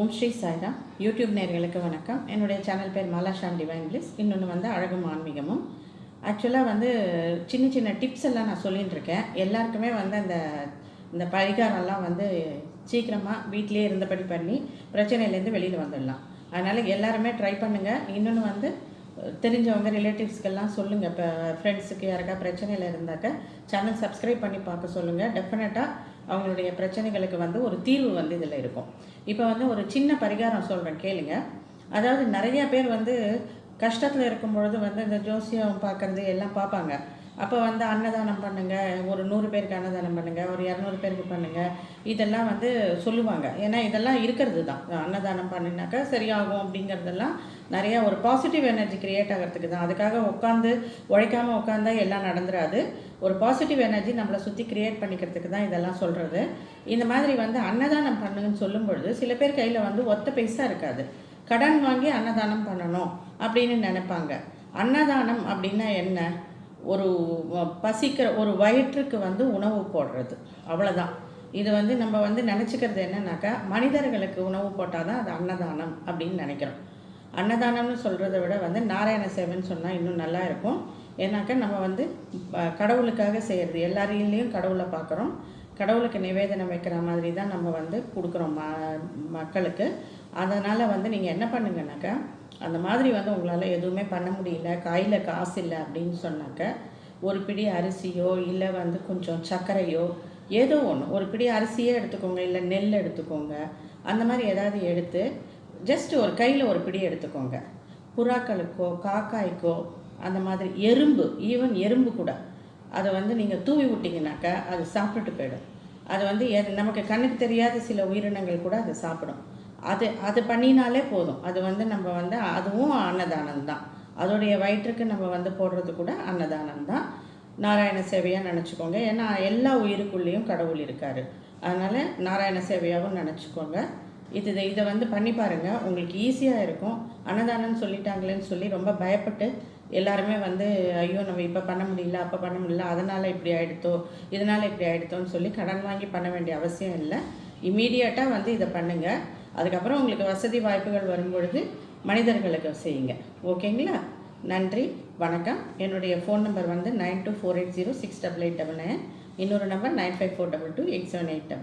ஓம் Sri Saira YouTube நேர்களுக்கு வணக்கம். என்னுடைய சேனல் பேர் மாலாஷாம் டிவைன் பிளிஸ். இன்னொன்று வந்து அழகும் ஆன்மீகமும். ஆக்சுவலாக வந்து சின்ன சின்ன டிப்ஸ் எல்லாம் நான் சொல்லிகிட்டு இருக்கேன். எல்லாருக்குமே வந்து அந்த இந்த பரிகாரம்லாம் வந்து சீக்கிரமாக வீட்டிலே இருந்தபடி பண்ணி பிரச்சனையிலேருந்து வெளியில் வந்துடலாம். அதனால் எல்லாருமே ட்ரை பண்ணுங்கள் இன்னொன்று வந்து தெரிஞ்சவங்க ரிலேட்டிவ்ஸ்க்கெல்லாம் சொல்லுங்கள் இப்போ ஃப்ரெண்ட்ஸுக்கு யாருக்கா பிரச்சனையில் இருந்தாக்க சேனல் சப்ஸ்கிரைப் பண்ணி பார்க்க சொல்லுங்கள் டெஃபினட்டாக அவங்களுடைய பிரச்சனைகளுக்கு வந்து ஒரு தீர்வு வந்து இதில் இருக்கும். இப்போ வந்து ஒரு சின்ன பரிகாரம் சொல்கிறேன் கேளுங்க. அதாவது நிறைய பேர் வந்து கஷ்டத்தில் இருக்கும் பொழுது வந்து இந்த ஜோசியம் பார்க்குறது எல்லாம் பார்ப்பாங்க. அப்போ வந்து அன்னதானம் பண்ணுங்கள் ஒரு நூறு பேருக்கு அன்னதானம் பண்ணுங்கள் ஒரு இரநூறு பேருக்கு பண்ணுங்கள் இதெல்லாம் வந்து சொல்லுவாங்க. ஏன்னா இதெல்லாம் இருக்கிறது தான் அன்னதானம் பண்ணினாக்கா சரியாகும் அப்படிங்கிறதெல்லாம் நிறையா ஒரு பாசிட்டிவ் எனர்ஜி க்ரியேட் ஆகிறதுக்கு தான் அதுக்காக உட்காந்து உழைக்காமல் உட்காந்தா எல்லாம் நடந்துடாது ஒரு பாசிட்டிவ் எனர்ஜி நம்மளை சுற்றி க்ரியேட் பண்ணிக்கிறதுக்கு தான் இதெல்லாம் சொல்கிறது இந்த மாதிரி வந்து அன்னதானம் பண்ணுங்கன்னு சொல்லும் பொழுது சில பேர் கையில் வந்து ஒத்த பைசா இருக்காது. கடன் வாங்கி அன்னதானம் பண்ணணும் அப்படின்னு நினைப்பாங்க. அன்னதானம் அப்படின்னா என்ன? ஒரு பசிக்கிற ஒரு வயிற்றுக்கு வந்து உணவு போடுறது. அவ்வளோதான் இது வந்து நம்ம வந்து நினச்சிக்கிறது என்னன்னாக்கா மனிதர்களுக்கு உணவு போட்டால் தான் அது அன்னதானம் அப்படின்னு நினைக்கிறோம். அன்னதானம்னு சொல்கிறத விட வந்து நாராயண சேவைன்னு சொன்னால் இன்னும் நல்லா இருக்கும். ஏன்னாக்கா நம்ம வந்து கடவுளுக்காக செய்கிறது எல்லாரையும் கடவுளை பார்க்குறோம் கடவுளுக்கு நிவேதனம் வைக்கிற மாதிரி தான் நம்ம வந்து கொடுக்குறோம் ம மக்களுக்கு. அதனால் வந்து நீங்கள் என்ன பண்ணுங்கனாக்கா அந்த மாதிரி வந்து உங்களால் எதுவுமே பண்ண முடியல கையில் காசு இல்லை அப்படின்னு சொன்னாக்க ஒரு பிடி அரிசியோ இல்லை வந்து கொஞ்சம் சர்க்கரையோ ஏதோ ஒன்று ஒரு பிடி அரிசியே எடுத்துக்கோங்க இல்லை நெல் எடுத்துக்கோங்க அந்த மாதிரி ஏதாவது எடுத்து ஜஸ்ட் ஒரு கையில் ஒரு பிடி எடுத்துக்கோங்க. புறாக்களுக்கோ காக்காய்க்கோ அந்த மாதிரி எறும்பு ஈவன் எறும்பு கூட அதை வந்து நீங்கள் தூவி விட்டிங்கனாக்கா அது சாப்பிட்டுட்டு போயிடும். அது வந்து நமக்கு கண்ணுக்கு தெரியாத சில உயிரினங்கள் கூட அதை சாப்பிடும். அது அது பண்ணினாலே போதும். அது வந்து நம்ம வந்து அதுவும் அன்னதானம் தான். அதோடைய வயிற்றுக்கு நம்ம வந்து போடுறது கூட அன்னதானம் தான். நாராயண சேவையாக நினச்சிக்கோங்க. ஏன்னா எல்லா உயிருக்குள்ளேயும் கடவுள் இருக்கார். அதனால் நாராயண சேவையாகவும் நினச்சிக்கோங்க. இது இதை வந்து பண்ணி பாருங்கள் உங்களுக்கு ஈஸியாக இருக்கும். அன்னதானம் சொல்லிட்டாங்களேன்னு சொல்லி ரொம்ப பயப்பட்டு எல்லாருமே வந்து ஐயோ நம்ம இப்போ பண்ண முடியல அப்போ பண்ண முடியல அதனால் இப்படி ஆகிடுத்தோ இதனால் இப்படி ஆகிடுத்தோன்னு சொல்லி கடன் வாங்கி பண்ண வேண்டிய அவசியம் இல்லை. இம்மீடியட்டாக வந்து இதை பண்ணுங்கள் அதுக்கப்புறம் உங்களுக்கு வசதி வாய்ப்புகள் வரும்பொழுது மனிதர்களுக்கு செய்யுங்க. ஓகேங்களா? நன்றி வணக்கம். என்னுடைய ஃபோன் நம்பர் வந்து nine two four eight zero six double eight double nine இன்னொரு number nine five four double two eight seven eight double